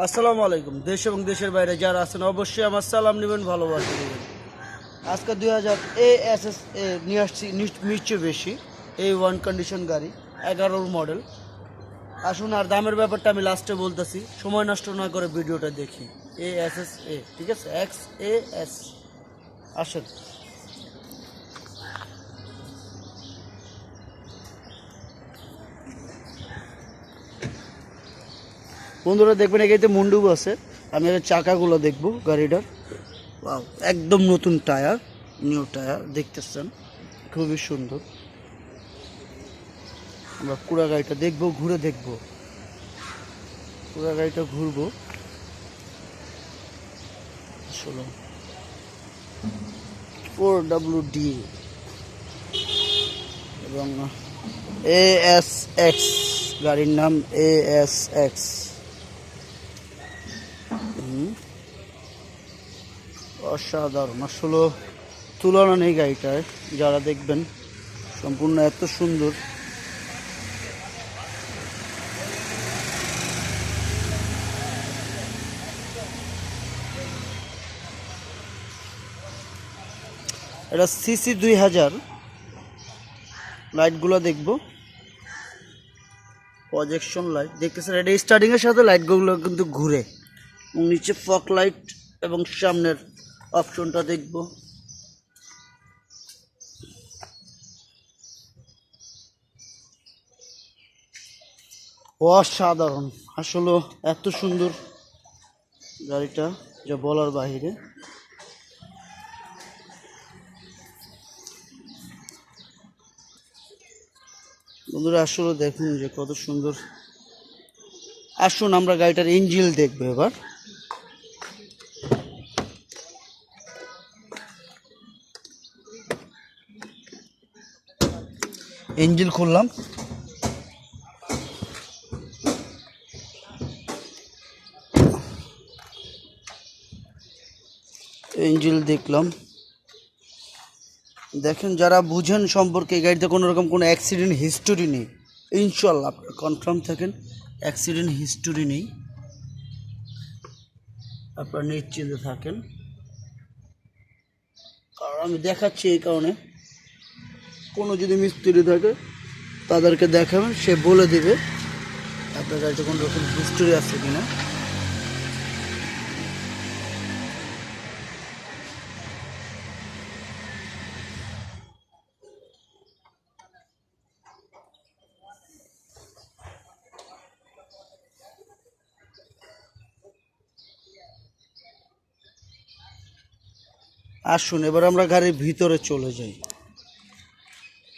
আসসালামু আলাইকুম। দেশ এবং দেশের বাইরে যারা আছেন, অবশ্যই আমার সালাম নেবেন, ভালোবাসা নেবেন আজকে দুই হাজার এ এস এস এ নিয়ে আসছি নিশ্চয় বেশি। এই ওয়ান কন্ডিশন গাড়ি, এগারোর মডেল আসুন, আর দামের ব্যাপারটা আমি লাস্টে বলতেছি। সময় নষ্ট না করে ভিডিওটা দেখি। এ এস এস এ, ঠিক আছে? এক্স এ এস আসেন। বন্ধুরা দেখবেন এখানে মুন্ডুব আছে আমি এর চাকাগুলো দেখব গাড়িটার। একদম নতুন টায়ার নিউ টায়ার, দেখতেছেন? খুবই সুন্দর। আমরা পুরা গাড়িটা দেখব, ঘুরে দেখব। পুরা গাড়িটা ঘুরবো। চলো ফোর ডাব্লিউ ডি এবং এ এস এক্স গাড়ির নাম এ এস এক্স অসাধারণ। আসলে তুলনা নেই গাড়িটায় যারা দেখবেন, সম্পূর্ণ এত সুন্দর। এটা সিসি দুই হাজার। লাইটগুলো দেখব। প্রজেকশন লাইট দেখতেছেন, এটা স্টার্টিংয়ের সাথে লাইটগুলো কিন্তু ঘুরে। এবং নিচে ফক লাইট এবং সামনের অপশনটা দেখব। অসাধারণ। আসলে এত সুন্দর গাড়িটা, যা বলার বাহিরে বন্ধুরা, আসলে দেখুন যে কত সুন্দর। আসুন, আমরা গাড়িটার ইঞ্জিল দেখব এবার। ইঞ্জিল খুললাম। ইঞ্জিল দেখলাম। দেখেন, যারা বুঝেন সম্পর্কে, এই গাড়িতে কোনো রকম কোনো অ্যাক্সিডেন্ট হিস্টোরি নেই। ইনশাল্লাহ আপনারা কনফার্ম থাকেন অ্যাক্সিডেন্ট হিস্টোরি নেই। আপনারা নিশ্চিন্তে থাকেন। কারণ আমি দেখাচ্ছি এই কারণে। কোনো যদি মিস্ত্রি থাকে, তাদেরকে দেখাবেন সে বলে দিবে আপনার গাড়িতে কোনো রকম হিস্টোরি আছে কি না আসুন, এবার আমরা গাড়ির ভিতরে চলে যাই।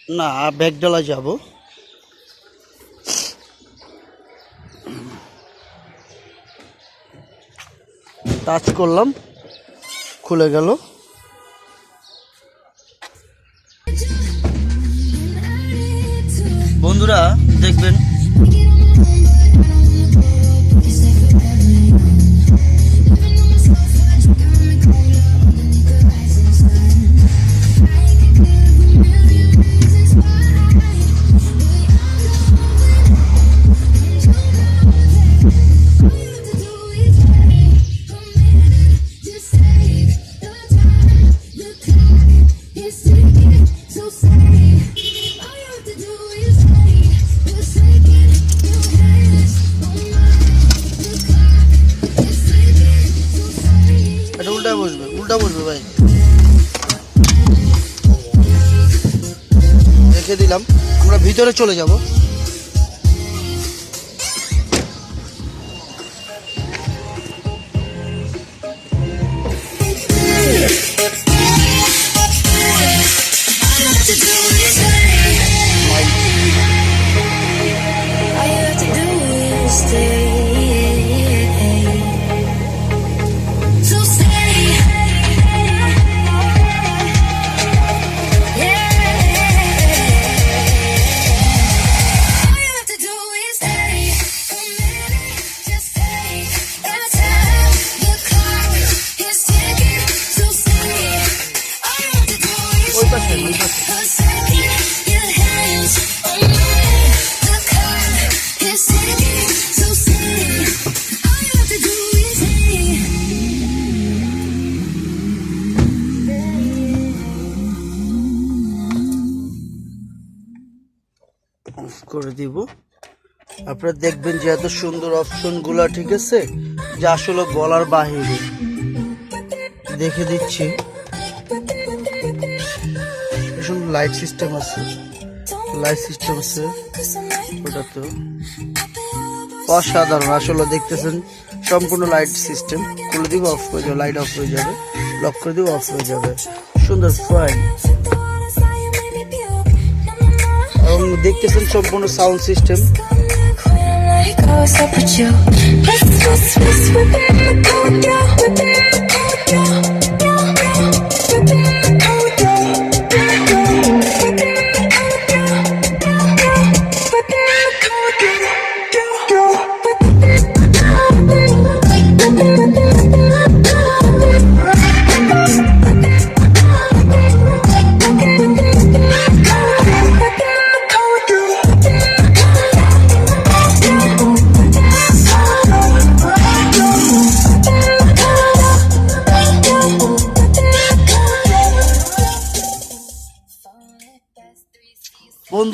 না ব্যাগডালা যাব। টাচ করলাম খুলে গেল। বন্ধুরা দেখবেন আমরা ভিতরে চলে যাব। পাশে দুই করে দিব। আপনারা দেখবেন যে এত সুন্দর অপশনগুলো, ঠিক আছে? যে আসলে গলার বাহিরে। দেখে দিচ্ছি। লাইট সিস্টেম আছে। লাইট সিস্টেম আছে। ওটা তো অসাধারণ। আসলে দেখতেছেন, সম্পূর্ণ লাইট সিস্টেম খুলে দিব অফ হয়ে যাবে লাইট অফ হয়ে যাবে লক করে দিব অফ হয়ে যাবে। সুন্দর ফাইন এবং দেখতেছেন সম্পূর্ণ সাউন্ড সিস্টেম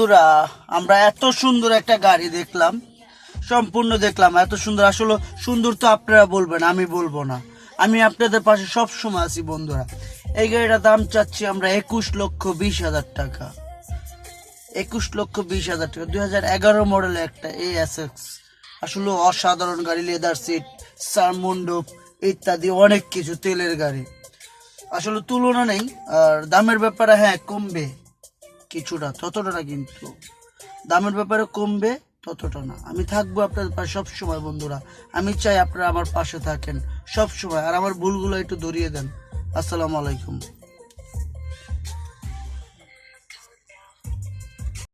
বন্ধুরা, আমরা এত সুন্দর একটা গাড়ি দেখলাম। সম্পূর্ণ দেখলাম, এত সুন্দর। আসলে সুন্দর তো আপনারা বলবেন, আমি বলব না। আমি আপনাদের পাশে সব সময় আছি বন্ধুরা। এই গাড়িটার দাম চাচ্ছি আমরা একুশ লক্ষ বিশ হাজার টাকা। একুশ লক্ষ বিশ হাজার টাকা, দুই হাজার এগারো মডেলের একটা এ এস এক্স আসলে অসাধারণ গাড়ি লেদার সিট সারমন্ডপ ইত্যাদি, অনেক কিছু তেলের গাড়ি। আসলে তুলনা নেই, আর দামের ব্যাপারে হ্যাঁ কমবে। কিছুটা, ততটা না কিন্তু। দামের ব্যাপারে কমবে, ততটা না। আমি থাকব আপনাদের পাশে সব সময়, বন্ধুরা। আমি চাই আপনারা আমার পাশে থাকেন সব সময়। আর আমার ভুলগুলো একটু ধরিয়ে দেন। আসসালামু আলাইকুম।